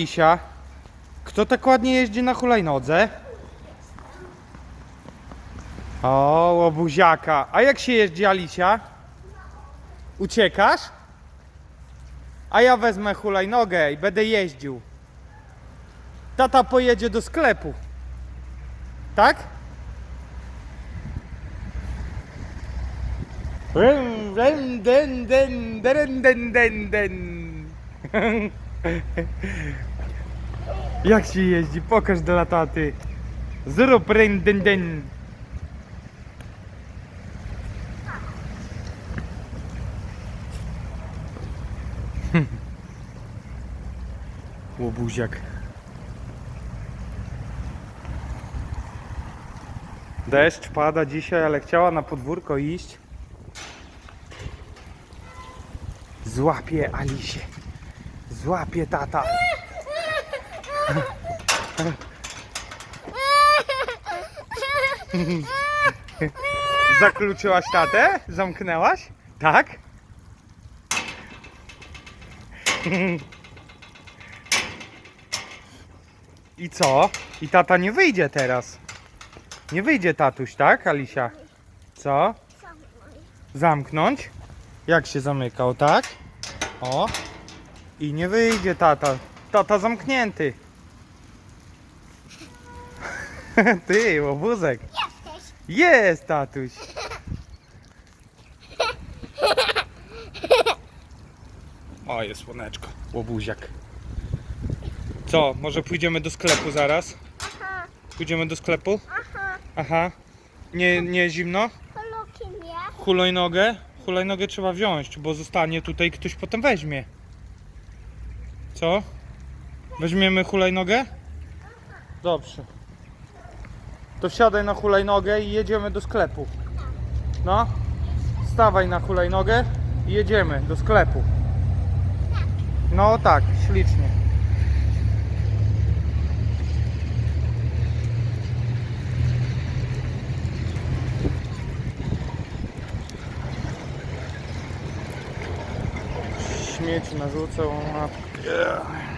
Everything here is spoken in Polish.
Isia, kto tak ładnie jeździ na hulajnodze? O, łobuziaka. A jak się jeździ, Alicia? Uciekasz? A ja wezmę hulajnogę i będę jeździł. Tata pojedzie do sklepu. Tak? Rym, rym, den, den, den, den, den, den. Jak się jeździ? Pokaż dla taty. Zrób ryn, den, den. Łobuziak. Deszcz pada dzisiaj, ale chciała na podwórko iść. Złapie Alisie. Złapie tata. Zakluczyłaś tatę? Zamknęłaś? Tak? I co? I tata nie wyjdzie teraz. Nie wyjdzie tatuś, tak, Alisia? Co? Zamknąć? Jak się zamykał, tak? O. I nie wyjdzie tata. Tata zamknięty. Ty, łobuzek. Jesteś. Jest, tatuś. O, jest słoneczko. Łobuziak. Co, może pójdziemy do sklepu zaraz? Aha, Pójdziemy do sklepu? aha. Aha. Nie, nie zimno? Poluki mnie. Hulajnogę? Hulajnogę trzeba wziąć, bo zostanie tutaj ktoś potem weźmie. Co? Weźmiemy hulajnogę? Dobrze. To wsiadaj na hulajnogę i jedziemy do sklepu. No. Stawaj na hulajnogę i jedziemy do sklepu. No tak, ślicznie. Śmieci narzucę. o matko.